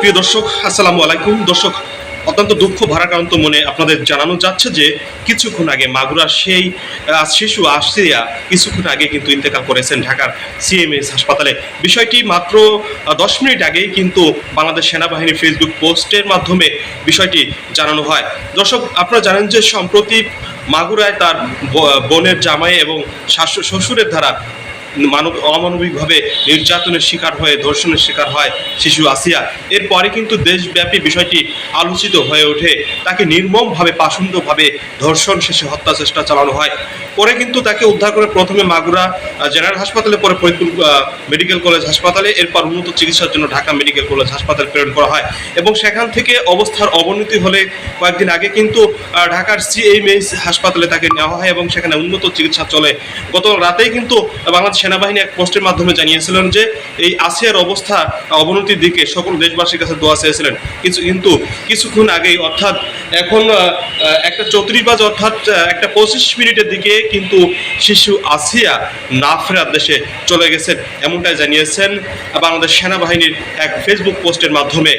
প্রিয় দর্শক, আসসালামু আলাইকুম। দর্শক, অত্যন্ত দুঃখ ভারাক্রান্ত মনে আপনাদের জানানো যাচ্ছে যে, কিছুক্ষণ আগে মাগুরার সেই শিশু আশিয়া কিছুক্ষণ আগে কিন্তু ইন্তেকাল করেছেন ঢাকার সিএমএস হাসপাতালে। বিষয়টি মাত্র দশ মিনিট আগেই কিন্তু বাংলাদেশ সেনাবাহিনীর ফেসবুক পোস্টের মাধ্যমে বিষয়টি জানানো হয়। দর্শক, আপনারা জানেন যে সম্প্রতি মাগুরায় তার বোনের জামাই এবং শাশু, শ্বশুরের দ্বারা মানব, অমানবিকভাবে নির্যাতনের শিকার হয়ে, ধর্ষণের শিকার হয় শিশু আসিয়া। এরপরে কিন্তু দেশব্যাপী বিষয়টি আলোচিত হয়ে ওঠে। তাকে নির্মমভাবে পাষণ্ডভাবে ধর্ষণ শেষে হত্যা চেষ্টা চালানো হয়। পরে কিন্তু তাকে উদ্ধার করে প্রথমে মাগুরা জেনারেল হাসপাতালে, পরে ফরিদপুর মেডিকেল কলেজ হাসপাতালে, এরপর উন্নত চিকিৎসার জন্য ঢাকা মেডিকেল কলেজ হাসপাতালে প্রেরণ করা হয়। এবং সেখান থেকে অবস্থার অবনতি হলে কয়েকদিন আগে কিন্তু ঢাকার সিএমএইচ হাসপাতালে তাকে নেওয়া হয় এবং সেখানে উন্নত চিকিৎসা চলে। গত রাতেই কিন্তু বাংলাদেশ সেনাবাহিনী এক পোস্টের মাধ্যমে জানিয়েছিলেন যে এই আসিয়ার অবস্থা, অবনতির দিকে সকল দেশবাসীর কাছে দোয়া চেয়েছিলেন। কিছু কিন্তু কিছুক্ষণ আগেই, অর্থাৎ এখন একটা চৌত্রিশ বাজ, অর্থাৎ একটা পঁচিশ মিনিটের দিকে কিন্তু শিশু আসিয়া না ফেরার দেশে চলে গেছেন। এমনটাই জানিয়েছেন বাংলাদেশ সেনাবাহিনীর এক ফেসবুক পোস্টের মাধ্যমে।